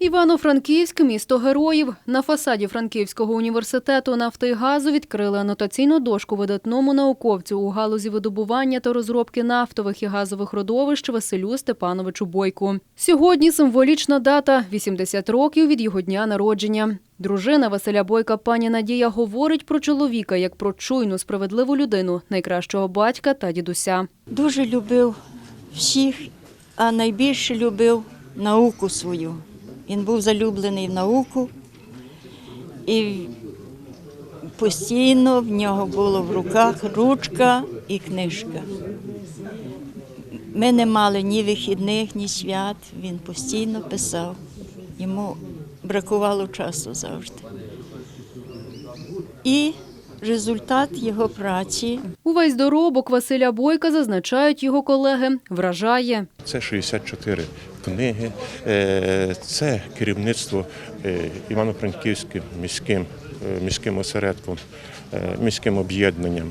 Івано-Франківськ місто героїв. На фасаді Франківського університету нафти і газу відкрили анотаційну дошку видатному науковцю у галузі видобування та розробки нафтових і газових родовищ Василю Степановичу Бойку. Сьогодні символічна дата 80 років від його дня народження. Дружина Василя Бойка пані Надія говорить про чоловіка як про чуйну, справедливу людину, найкращого батька та дідуся. Дуже любив всіх, а найбільше любив науку свою. Він був залюблений в науку, і постійно в нього було в руках ручка і книжка. Ми не мали ні вихідних, ні свят. Він постійно писав. Йому бракувало часу завжди. І результат його праці Увесь доробок Василя Бойка, зазначають його колеги, вражає. Це 64 книги, е, це керівництво е, Івано-Франківським міським, е, міським осередком, міським об'єднанням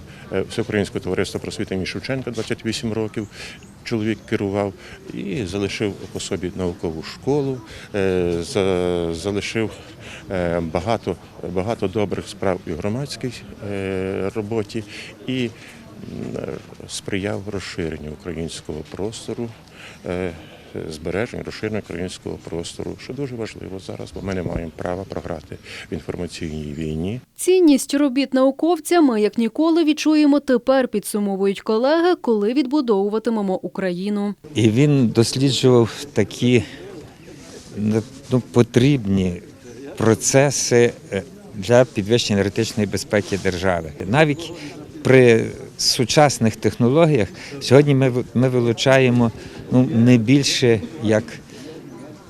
Всеукраїнського товариства просвіти імені Шевченка 28 років. Чоловік керував і залишив по собі наукову школу, е, за- залишив е, багато, багато добрих справ і громадській е, роботі, і сприяв розширенню українського простору, збереженню розширенню українського простору, що дуже важливо зараз, бо ми не маємо права програти в інформаційній війні. Цінність робіт науковця ми як ніколи відчуємо тепер, підсумовують колеги, коли відбудовуватимемо Україну. І він досліджував такі ну, потрібні процеси е, для підвищення енергетичної безпеки держави. Навіть при сучасних технологіях сьогодні ми, ми вилучаємо ну, не більше як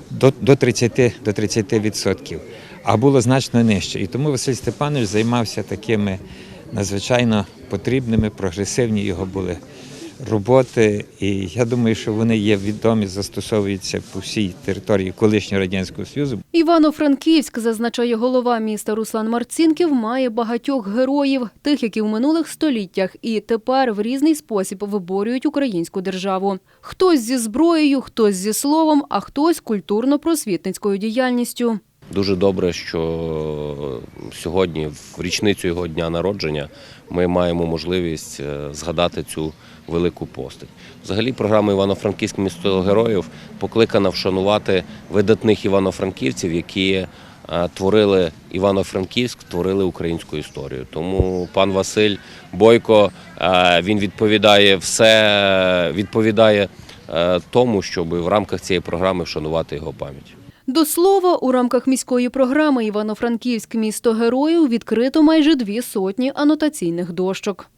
до, до 30%, до 30%, а було значно нижче. І тому Василь Степанович займався такими надзвичайно потрібними, прогресивні його були роботи. І я думаю, що вони є відомі, застосовуються по всій території колишнього радянського союзу. Івано-Франківськ, зазначає голова міста Руслан Марцінків, має багатьох героїв, тих, які в минулих століттях і тепер в різний спосіб виборюють українську державу. Хтось зі зброєю, хтось зі словом, а хтось культурно-просвітницькою діяльністю. Дуже добре, що сьогодні, в річницю його дня народження, ми маємо можливість е, згадати цю велику постать. Взагалі, програма Івано-Франківськ місто героїв покликана вшанувати видатних івано-франківців, які е, творили Івано-Франківськ, творили українську історію. Тому пан Василь Бойко е, він відповідає все, відповідає тому, щоб в рамках цієї програми вшанувати його пам'ять. До слова, у рамках міської програми Івано-Франківськ місто героїв відкрито майже дві сотні анотаційних дощок.